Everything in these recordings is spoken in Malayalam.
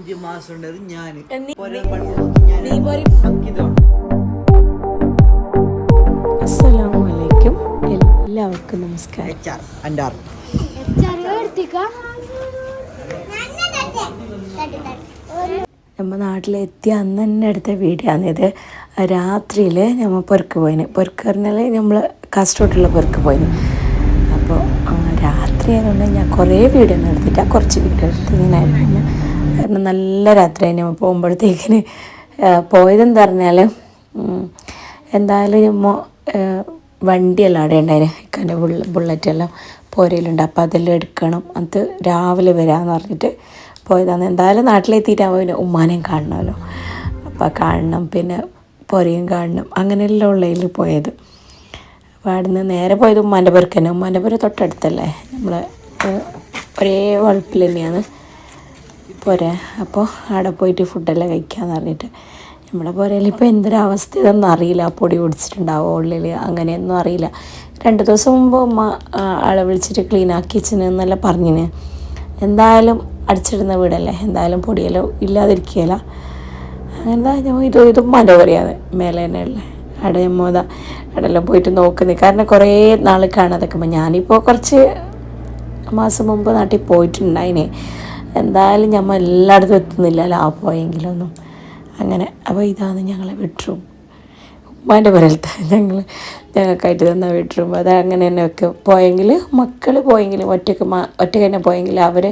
അഞ്ച് മാസം ഉണ്ടത് ഞാൻ എല്ലാവർക്കും നമസ്കാരം. നമ്മ നാട്ടിലെത്തിയ അന്ന് തന്നെ അടുത്ത വീഡിയോ ഇത്. രാത്രിയിൽ നമ്മൾ പൊറുക്ക് പോയിന്. പൊറുക്ക് പറഞ്ഞാൽ നമ്മൾ കാസർഗോഡുള്ള പൊറുക്ക് പോയിന്. അപ്പോൾ രാത്രി ആയതുകൊണ്ട് ഞാൻ കുറേ വീഡിയോ എടുത്തിട്ടാ കുറച്ച് വീഡിയോ എടുത്ത് ഇങ്ങനെ കാരണം നല്ല രാത്രി നമ്മൾ പോകുമ്പോഴത്തേക്കിന് പോയതെന്ന് പറഞ്ഞാൽ എന്തായാലും വണ്ടിയെല്ലാം അവിടെ ഉണ്ടായിരുന്നു ഇക്കാന്റെ ബുള്ള ബുള്ളറ്റെല്ലാം പോരയിലുണ്ട്. അപ്പോൾ അതെല്ലാം എടുക്കണം. അത് രാവിലെ വരാമെന്ന് പറഞ്ഞിട്ട് പോയതാണ്. എന്തായാലും നാട്ടിലെത്തിയിട്ടാകുമ്പോൾ പിന്നെ ഉമ്മാനെയും കാണണമല്ലോ. അപ്പോൾ കാണണം. പിന്നെ പുരയും കാണണം. അങ്ങനെയെല്ലാം ഉള്ളതിൽ പോയത്. അപ്പോൾ അവിടുന്ന് നേരെ പോയത് ഉമ്മാന്റെ പുരക്കന്നെ. ഉമ്മാന്റെ പുര തൊട്ടടുത്തല്ലേ? നമ്മൾ ഒരേ വളപ്പിൽ തന്നെയാണ്. പോരെ? അപ്പോൾ അവിടെ പോയിട്ട് ഫുഡെല്ലാം കഴിക്കാമെന്ന് പറഞ്ഞിട്ട്. നമ്മുടെ പോരയിൽ ഇപ്പോൾ എന്തൊരവസ്ഥ ഇതൊന്നും അറിയില്ല. പൊടി പിടിച്ചിട്ടുണ്ടാവോ ഉള്ളിൽ അങ്ങനെയൊന്നും അറിയില്ല. രണ്ട് ദിവസം മുമ്പ് ഉമ്മ ആളെ വിളിച്ചിട്ട് ക്ലീൻ ആക്കി വെച്ചിനെന്നെല്ലാം പറഞ്ഞിന്. എന്തായാലും അടിച്ചിടുന്ന വീടല്ലേ? എന്തായാലും പൊടിയെല്ലാം ഇല്ലാതിരിക്കുകയില്ല അങ്ങനെ ഞാൻ ഇത് ഇതും മല പറയാണ് മേലെ തന്നെ ഉള്ളത് അവിടെ മോത അവിടെല്ലാം പോയിട്ട് നോക്കുന്നത് കാരണം കുറേ നാൾ കാണാതൊക്കെ ഞാനിപ്പോൾ കുറച്ച് മാസം മുമ്പ് നാട്ടിൽ പോയിട്ടുണ്ടായിന്. എന്തായാലും ഞമ്മ എല്ലായിടത്തും എത്തുന്നില്ലല്ലോ ആ പോയെങ്കിലൊന്നും. അങ്ങനെ അപ്പോൾ ഇതാണ് ഞങ്ങളെ ബെഡ്റൂം ഉമ്മാന്റെ പുരലത്തെ ഞങ്ങൾ ഞങ്ങൾക്കായിട്ട് തന്ന ബെഡ്റൂം അത് അങ്ങനെ തന്നെ ഒക്കെ. പോയെങ്കിൽ മക്കൾ പോയെങ്കിൽ ഒറ്റയ്ക്ക് മാ ഒറ്റയ്ക്ക് തന്നെ പോയെങ്കിൽ അവർ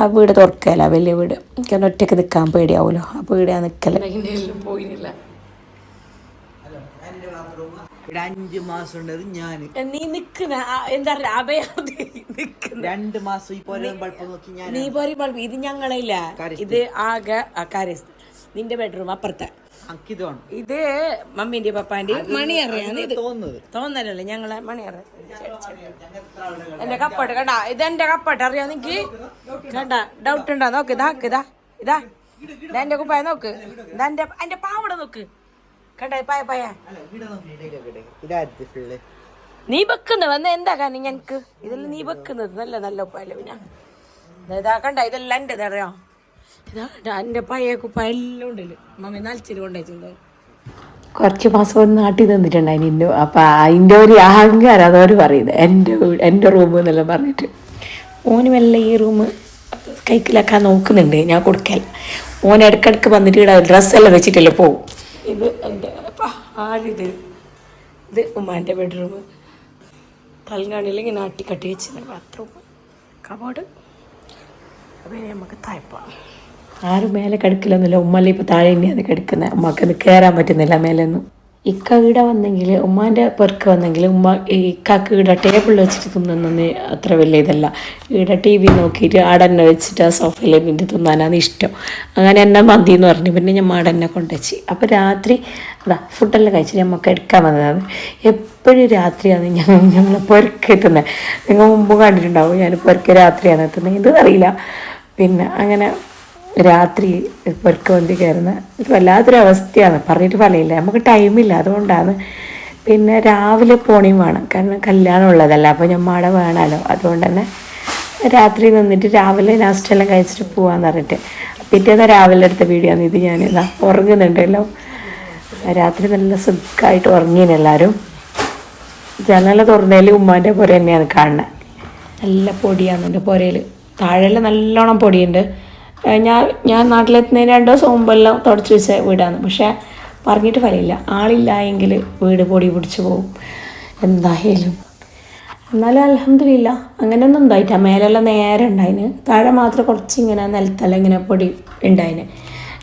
ആ വീട് തുറക്കല വലിയ വീട്. കാരണം ഒറ്റയ്ക്ക് നിൽക്കാൻ പേടിയാവുമല്ലോ ആ വീടാണ് നിൽക്കല പോയില്ല ഇവിടെ അഞ്ചു മാസം ഉണ്ടത് ഞാൻ നീ നിക്കുന്ന എന്താ പറയാ അഭയാർത്ഥി രണ്ട് മാസം ഈ പോലെ ബൾബ് നോക്കി ഞാൻ നീ പോലെ ബൾബ് ഇത് ഞങ്ങളില്ല ഇത് ആകെ കാര്യസ്ഥ. കാര്യ നിന്റെ ബെഡ്റൂം അപ്പുറത്തെ. ഇത് മമ്മീന്റെ പപ്പാന്റെ മണി അറിയാന്ന് ഇത് തോന്നുന്നത്. തോന്നലല്ലേ ഞങ്ങളെ മണി അറിയാം. എന്റെ കപ്പട്ട് കണ്ടാ ഇത് എന്റെ കപ്പട്ട് അറിയാം നിക്ക് കണ്ടാ ഡൗട്ട് ഉണ്ടോ? നോക്ക് ഇതാക്ക് ഇതാ ഇതാ. ഇതാ എന്റെ കുപ്പായ നോക്ക്. ഇതാ എന്റെ എന്റെ പാവട നോക്ക്. കണ്ടാ? പായ പായ. നീ വെക്കുന്നത് വന്ന എന്താ കാരണം ഞങ്ങക്ക്? ഇതെല്ലാം നീ വെക്കുന്നത്. നല്ല നല്ല ഉപ്പായല്ലേ പിന്നെ. ഇതാ കണ്ട? ഇതെല്ലാം എന്റെ അറിയാം? ഇതാ കണ്ട? എന്റെ പഴയ കുപ്പ എല്ലാം ഉണ്ടല്ലോ മമ്മി നലിച്ചിട്ട് കൊണ്ടുവച്ചിട്ടുണ്ടോ കുറച്ച് മാസം ഒരു നാട്ടിൽ നിന്നിട്ടുണ്ടായിരുന്നു ഇന്നു അപ്പം അതിന്റെ ഒരു അഹങ്കാരം അതവർ പറയുന്നത്. എന്റെ വീട് എന്റെ റൂം എന്നെല്ലാം പറഞ്ഞിട്ട്. ഓന് മെല്ലെ ഈ റൂം കൈക്കിലാക്കാൻ നോക്കുന്നുണ്ട്. ഞാൻ കൊടുക്കല ഓൻ ഇടയ്ക്കിടയ്ക്ക് വന്നിട്ട് ഇവിടെ ഡ്രസ്സെല്ലാം വെച്ചിട്ടല്ലേ പോവും. ഇത് എന്റെ ആരിത് ഇത്? ഉമ്മാന്റെ ബെഡ്റൂം തലങ്ങാണിയിൽ ഇങ്ങനെ ആട്ടിക്കട്ടി വെച്ചിരുന്ന ബാത്റൂം കബോർഡ് അപ്പം ഇനി നമുക്ക് തായ്പാം ആരും മേലെ കിടക്കില്ലൊന്നുമില്ല. ഉമ്മല്ലേ ഇപ്പോൾ താഴെ തന്നെയാണ് കിടക്കുന്നത് ഉമ്മക്ക് കയറാൻ പറ്റുന്നില്ല മേലൊന്നും ഇക്ക ഇവിടെ വന്നെങ്കിൽ ഉമ്മാന്റെ പെർക്ക് വന്നെങ്കിൽ ഉമ്മ ഇക്കാക്ക് ഇവിടെ ടേബിളിൽ വെച്ചിട്ട് തിന്നുന്നത് അത്ര വലിയ ഇതല്ല. ഇവിടെ ടി വി നോക്കിയിട്ട് ആടെന്നെ വെച്ചിട്ട് ആ സോഫയിൽ നിന്ന് തിന്നാനാണ് ഇഷ്ടം. അങ്ങനെ എന്നെ മതി എന്ന് പറഞ്ഞു. പിന്നെ ഞാൻ മാടെന്നെ കൊണ്ടുവച്ച്. അപ്പോൾ രാത്രി അതാ ഫുഡെല്ലാം കഴിച്ചിട്ട് നമുക്ക് എടുക്കാൻ വന്നതാണ്. എപ്പോഴും രാത്രിയാണ് ഞങ്ങൾ ഞങ്ങൾ പെർക്ക് എത്തുന്നത് നിങ്ങൾ മുമ്പ് കണ്ടിട്ടുണ്ടാവും ഞാൻ പെർക്ക് രാത്രിയാണ് എത്തുന്നത് ഇത് അറിയില്ല. പിന്നെ അങ്ങനെ രാത്രി പൊരുക്ക വണ്ടി കയറുന്ന ഒരു വല്ലാത്തൊരു അവസ്ഥയാണ്. പറഞ്ഞിട്ട് പറയില്ല നമുക്ക് ടൈമില്ല അതുകൊണ്ടാണ് പിന്നെ രാവിലെ പോണിയും വേണം. കാരണം കല്യാണം ഉള്ളതല്ല. അപ്പോൾ ഞമ്മാടെ വേണമല്ലോ അതുകൊണ്ട് തന്നെ രാത്രി നിന്നിട്ട് രാവിലെ ലാസ്റ്റ് എല്ലാം കഴിച്ചിട്ട് പോവാന്ന് പറഞ്ഞിട്ട്. പിറ്റേന്ന് രാവിലെ എടുത്ത വീഡിയോ ആണ്. ഇത് ഞാൻ ഇതാ ഉറങ്ങുന്നുണ്ടല്ലോ രാത്രി നല്ല സുഖമായിട്ട് ഉറങ്ങിയാണ് എല്ലാവരും ജനല തുറന്നതിൽ ഉമ്മാന്റെ പുര തന്നെയാണ് കാണുന്നത് നല്ല പൊടിയാണ്. എന്റെ പുരയിൽ താഴെല്ലാം നല്ലോണം പൊടിയുണ്ട്. ഞാൻ ഞാൻ നാട്ടിലെത്തുന്നതിന് രണ്ട് ദിവസം മുമ്പെല്ലാം തുടച്ച് വെച്ച വീടാണ്. പക്ഷേ പറഞ്ഞിട്ട് ഫലമില്ല ആളില്ലായെങ്കിൽ വീട് പൊടി പിടിച്ചു പോകും എന്തായാലും. എന്നാലും അലഹമില്ല അങ്ങനെയൊന്നും ഉണ്ടായിട്ടാ മേലെല്ലാം നേരെ ഉണ്ടായിന്. താഴെ മാത്രം കുറച്ച് ഇങ്ങനെ നിലത്തെല്ലാം ഇങ്ങനെ പൊടി ഉണ്ടായിന്.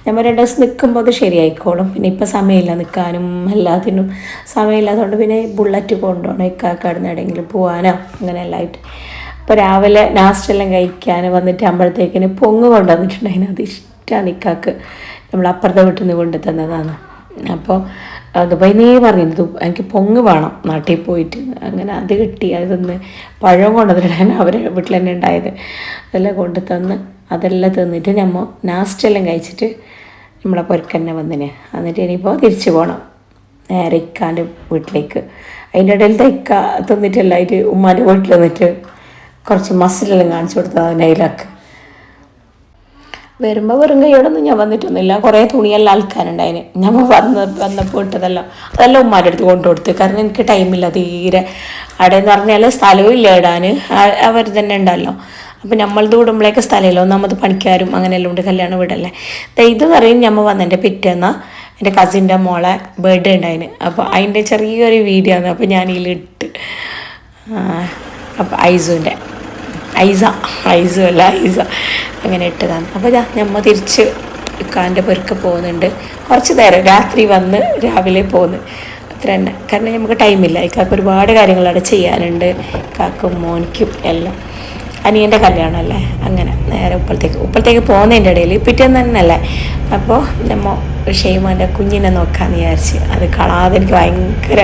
ഞാൻ രണ്ട് ദിവസം നിൽക്കുമ്പോൾ അത് ശരിയായിക്കോളും. പിന്നെ ഇപ്പം സമയമില്ല നിൽക്കാനും എല്ലാത്തിനും സമയമില്ലാത്തതുകൊണ്ട് പിന്നെ ബുള്ളറ്റ് കൊണ്ടുപോകണം. ഇക്കാക്കാടുന്ന് എവിടെയെങ്കിലും പോകാനോ അങ്ങനെ എല്ലാം ആയിട്ട്. അപ്പോൾ രാവിലെ നാസ്റ്റ് എല്ലാം കഴിക്കാൻ വന്നിട്ട് അമ്പഴത്തേക്കിന് പൊങ്ങ് കൊണ്ടുവന്നിട്ടുണ്ടായിരുന്നു അത് ഇഷ്ടമാണ് ഇക്കാക്ക് നമ്മൾ അപ്പുറത്തെ വീട്ടിൽ നിന്ന് കൊണ്ടു തന്നതാണ്. അപ്പോൾ ദുബായി നീ പറയുന്നത് എനിക്ക് പൊങ്ങ് വേണം നാട്ടിൽ പോയിട്ട്. അങ്ങനെ അത് കിട്ടി. അതൊന്ന് പഴം കൊണ്ടുവന്നിട്ടാണ് അവരെ വീട്ടിൽ തന്നെ ഉണ്ടായത്. അതെല്ലാം കൊണ്ടു തന്ന് അതെല്ലാം തിന്നിട്ട് നമ്മൾ നാസ്റ്റ് എല്ലാം കഴിച്ചിട്ട് നമ്മളെ പൊരുക്കന്നെ വന്നിന്. എന്നിട്ട് ഇനിയിപ്പോൾ തിരിച്ചു പോകണം നേരെ ഇക്കാന്റെ വീട്ടിലേക്ക്. അതിന്റെ ഇടയിൽ ഇക്ക തിന്നിട്ടല്ല ഉമ്മാന്റെ വീട്ടിൽ വന്നിട്ട് കുറച്ച് മസിലെല്ലാം കാണിച്ചു കൊടുത്തത് നൈലാക്ക് വരുമ്പോൾ വെറും കൈയോടൊന്നും ഞാൻ വന്നിട്ടൊന്നുമില്ല. കുറേ തുണിയെല്ലാം അൽക്കാനുണ്ടായിന് ഞാൻ വന്ന് വന്നപ്പോൾ ഇട്ടതെല്ലാം അതെല്ലാം ഉമ്മാരുടെ അടുത്ത് കൊണ്ടു കൊടുത്ത്. കാരണം എനിക്ക് ടൈമില്ല തീരെ. അവിടെ എന്ന് പറഞ്ഞാൽ സ്ഥലവും ഇല്ല ഇടാൻ അവർ തന്നെ ഉണ്ടല്ലോ. അപ്പം നമ്മൾ വിടുമ്പോഴേക്ക് സ്ഥലമില്ല. ഒന്നാമത് പണിക്കാരും അങ്ങനെയെല്ലാം ഉണ്ട്. കല്യാണം വീടല്ലേ. ഇത് പറയും ഞമ്മ വന്നെന്റെ പിറ്റേന്ന് എന്റെ കസിന്റെ മോളെ ബർത്ത്ഡേ ഉണ്ടായിന്. അപ്പോൾ അതിന്റെ ചെറിയൊരു വീഡിയോ ആണ്. അപ്പോൾ ഞാൻ ഇതിലിട്ട് അപ്പോൾ ഐസുവിന്റെ ഐസ ഐസ അല്ല ഐസ. അങ്ങനെ ഇട്ടതാണ്. അപ്പോൾ ഇതാ ഞമ്മ തിരിച്ച് ഇക്കാന്റെ പെരുക്ക് പോകുന്നുണ്ട്. കുറച്ച് നേരം രാത്രി വന്ന് രാവിലെ പോകുന്നു അത്ര തന്നെ. കാരണം നമുക്ക് ടൈമില്ല ഇക്കാക്ക് ഒരുപാട് കാര്യങ്ങൾ അവിടെ ചെയ്യാനുണ്ട്. ഇക്കാക്കും മോനിക്കും എല്ലാം. അനിയന്റെ കല്യാണമല്ലേ അങ്ങനെ നേരെ ഉപ്പളത്തേക്ക്. ഉപ്പളത്തേക്ക് പോകുന്നതിന്റെ ഇടയിൽ പിറ്റേന്ന് തന്നെ അല്ലേ? അപ്പോൾ നമ്മ ഷെയ്മാന്റെ കുഞ്ഞിനെ നോക്കാമെന്ന് വിചാരിച്ച്. അത് കാണാതെ എനിക്ക് ഭയങ്കര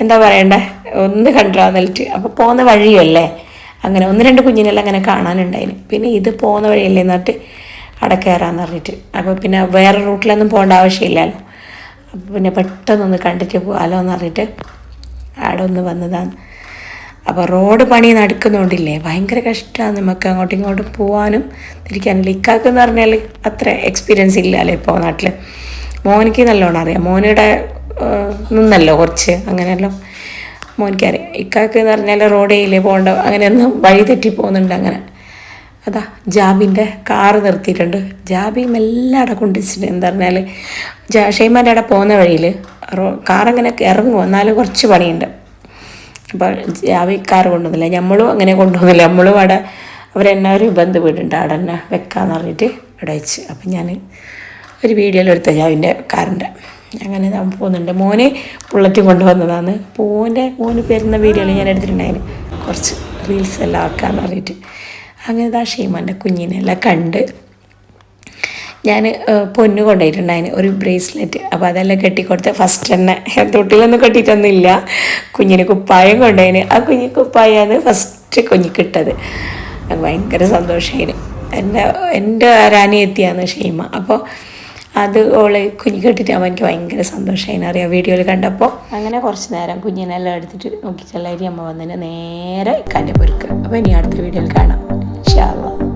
എന്താ പറയണ്ടേ? ഒന്ന് കണ്ടാന്നിട്ട് അപ്പോൾ പോകുന്ന വഴിയല്ലേ? അങ്ങനെ ഒന്ന് രണ്ട് കുഞ്ഞിനെല്ലാം അങ്ങനെ കാണാനുണ്ടായിന്. പിന്നെ ഇത് പോകുന്ന വഴിയല്ലേ എന്നിട്ട് അവിടെ പറഞ്ഞിട്ട്. അപ്പോൾ പിന്നെ വേറെ റൂട്ടിലൊന്നും പോകേണ്ട ആവശ്യമില്ലല്ലോ. അപ്പോൾ പിന്നെ പെട്ടെന്നൊന്ന് കണ്ടിട്ട് പോകാമല്ലോ എന്ന് പറഞ്ഞിട്ട് അവിടെ ഒന്ന് വന്നതാണ്. അപ്പോൾ റോഡ് പണി നടക്കുന്നുണ്ടില്ലേ? ഭയങ്കര കഷ്ടമാണ് നമുക്ക് അങ്ങോട്ടും ഇങ്ങോട്ടും പോകാനും തിരിക്കാനും. എന്ന് പറഞ്ഞാൽ അത്ര എക്സ്പീരിയൻസ് ഇല്ലല്ലോ ഇപ്പോൾ നാട്ടിൽ മോനിക്ക് നല്ലോണം അറിയാം. മോനിയുടെ ഏഹ്, നിന്നല്ലോ കുറച്ച് അങ്ങനെയെല്ലാം. മോനിക്കറിയാം ഇക്കാക്ക് എന്ന് പറഞ്ഞാൽ റോഡേയിലേ പോകണ്ട അങ്ങനെയൊന്നും വഴി തെറ്റി പോകുന്നുണ്ട് അങ്ങനെ. അതാ ജാബിന്റെ കാറ് നിർത്തിയിട്ടുണ്ട്. ജാബി മെല്ലെ അവിടെ കൊണ്ടുവച്ചിട്ട് എന്താ പറഞ്ഞാൽ ഷെയ്മാന്റെ അവിടെ പോകുന്ന വഴിയിൽ കാറങ്ങനെ ഇറങ്ങും. എന്നാലും കുറച്ച് പണിയുണ്ട്. അപ്പോൾ ജാബി കാറ് കൊണ്ടുവന്നില്ല. നമ്മളും അങ്ങനെ കൊണ്ടുവന്നില്ല. നമ്മളും അവിടെ അവരെന്നെ ഒരു ബന്ധു വീടുണ്ട്. അവിടെ തന്നെ വെക്കാന്ന് പറഞ്ഞിട്ട് അവിടെ വെച്ച്. അപ്പം ഞാൻ ഒരു വീഡിയോയിലെടുത്ത ജാവിന്റെ കാറിന്റെ അങ്ങനെ പോകുന്നുണ്ട്. മോനെ ബുള്ളറ്റ് കൊണ്ടുവന്നതാണ്. അപ്പോൾ മോന് പേരുന്ന വീഡിയോയിൽ ഞാൻ എടുത്തിട്ടുണ്ടായിരുന്നു കുറച്ച് റീൽസ് എല്ലാം ആക്കാന്ന് പറഞ്ഞിട്ട്. അങ്ങനെ ആ ഷീമാന്റെ കുഞ്ഞിനെല്ലാം കണ്ട് ഞാൻ പൊന്ന് കൊണ്ടുപോയിട്ടുണ്ടായിരുന്നു ഒരു ബ്രേസ്ലെറ്റ് അപ്പോൾ അതെല്ലാം കെട്ടിക്കൊടുത്ത് ഫസ്റ്റ് തന്നെ. തൊട്ടിലൊന്നും കെട്ടിയിട്ടൊന്നുമില്ല. കുഞ്ഞിന് കുപ്പായം കൊണ്ടുപോയിന്. ആ കുഞ്ഞി കുപ്പായാണ് ഫസ്റ്റ് കുഞ്ഞ് കിട്ടത് ഭയങ്കര സന്തോഷമായിന് എന്റെ എന്റെ അനിയത്തിയാണ് ഷീമ അപ്പോൾ അത് ഓൾ കുഞ്ഞി കെട്ടിട്ടാകുമ്പോൾ എനിക്ക് ഭയങ്കര സന്തോഷമായിരുന്നു അറിയാം വീഡിയോയിൽ കണ്ടപ്പോൾ അങ്ങനെ കുറച്ച് നേരം കുഞ്ഞിനെല്ലാം എടുത്തിട്ട് നോക്കിച്ചെല്ലാരി അമ്മ വന്നതിന് നേരെ കന്റെ പൊരുക്ക്. അപ്പോൾ ഇനി അടുത്ത വീഡിയോയിൽ കാണാം. അള്ളാ.